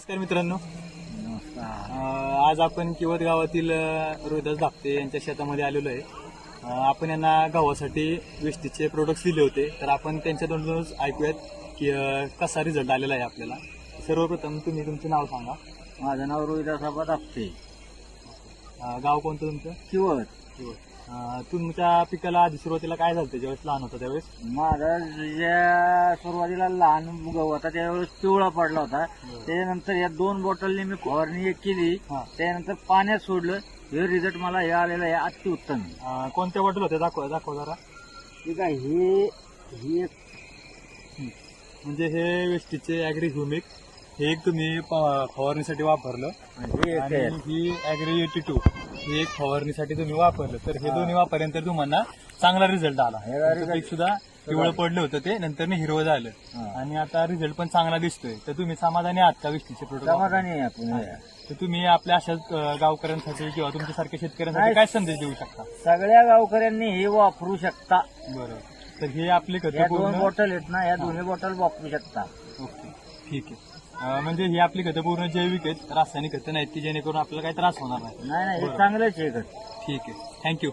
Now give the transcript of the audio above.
नमस्कार मित्रांनो. आज आपण किवत गावातील रोहिदास धापते यांच्या शेतामध्ये आलेलो आहे. आपण यांना गावासाठी वेस्टीचे प्रोडक्ट्स दिले होते. तर आपण त्यांच्या तोंडूनच ऐकूयात की कसा रिझल्ट आलेला आहे आपल्याला. सर्वप्रथम तुम्ही तुमचं नाव सांगा. माझं नाव रोहिदास अं, गाव कोणतं तुमचं? किवत. अं, तुमच्या पिकाला आधी सुरुवातीला काय झालं ज्यावेळेस लहान होता त्यावेळेस? माझा ज्या सुरुवातीला लहान गहू होता त्यावेळेस पिवळा पडला होता. त्याच्यानंतर या दोन बॉटलने मी फवारणी एक केली. हा. त्यानंतर पाण्यात सोडलं. हे रिझल्ट मला हे आलेलं आहे अतिउत्तम. अं, कोणत्या बॉटल होत्या? दाखवा दाखवा जरा. ठीक आहे हे ही म्हणजे हे वेस्टीचे ॲग्री ह्युमिक. हे एक तुम्ही प- फवारणीसाठी वापरलं. एक आणि. ही एटी टू ही एक फवारणीसाठी तुम्ही वापरलं. तर हे दोन्ही वापरल्यानंतर तुम्हाला चांगला रिझल्ट आला. तुमचं पीक सुद्धा पिवळं पडलं होतं ते नंतर हिरवं झालं. आणि आता रिझल्ट पण चांगला दिसतोय. तर तुम्ही समाधानी आहात का विष्टीचे प्रोडक्ट समाधानी आहे आपण हे. तर तुम्ही आपल्या अशाच अं, गावकऱ्यांसाठी किंवा तुमच्यासारख्या शेतकऱ्यांसाठी काय संदेश देऊ शकता? सगळ्या गावकऱ्यांनी हे वापरू शकता. बरं. तर हे आपले या दोन बॉटल आहेत ना या दोन्ही बॉटल वापरू शकता. ओके. ठीक आहे. अं, म्हणजे ही आपली खतं पूर्ण जैविक आहेत रासायनिक खतं नाहीत की जेणेकरून आपल्याला काही त्रास होणार नाही. नाही नाही हे बरं. चांगलंच आहे खत. ठीक आहे. थँक्यू